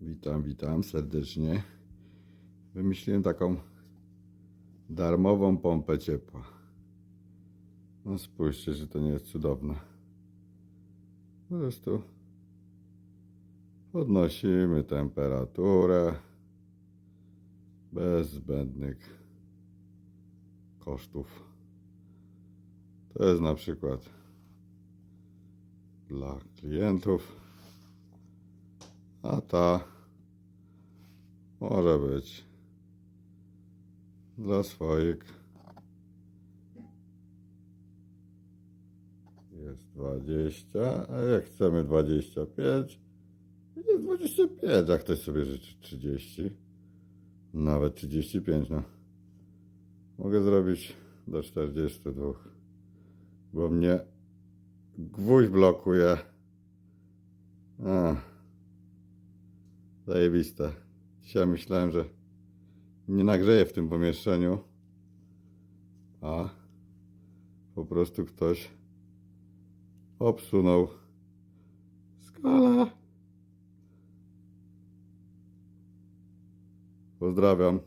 Witam, witam serdecznie. Wymyśliłem taką darmową pompę ciepła. No spójrzcie, że to nie jest cudowne. Po prostu podnosimy temperaturę bez zbędnych kosztów. To jest na przykład dla klientów, a ta może być dla swoich. Jest 20, a jak chcemy 25, jest 25, jak ktoś sobie życzy 30, nawet 35, no. Mogę zrobić do 42, bo mnie gwóźdź blokuje. A, zajebiste. Dzisiaj myślałem, że nie nagrzeję w tym pomieszczeniu, a po prostu ktoś obsunął skalę. Pozdrawiam.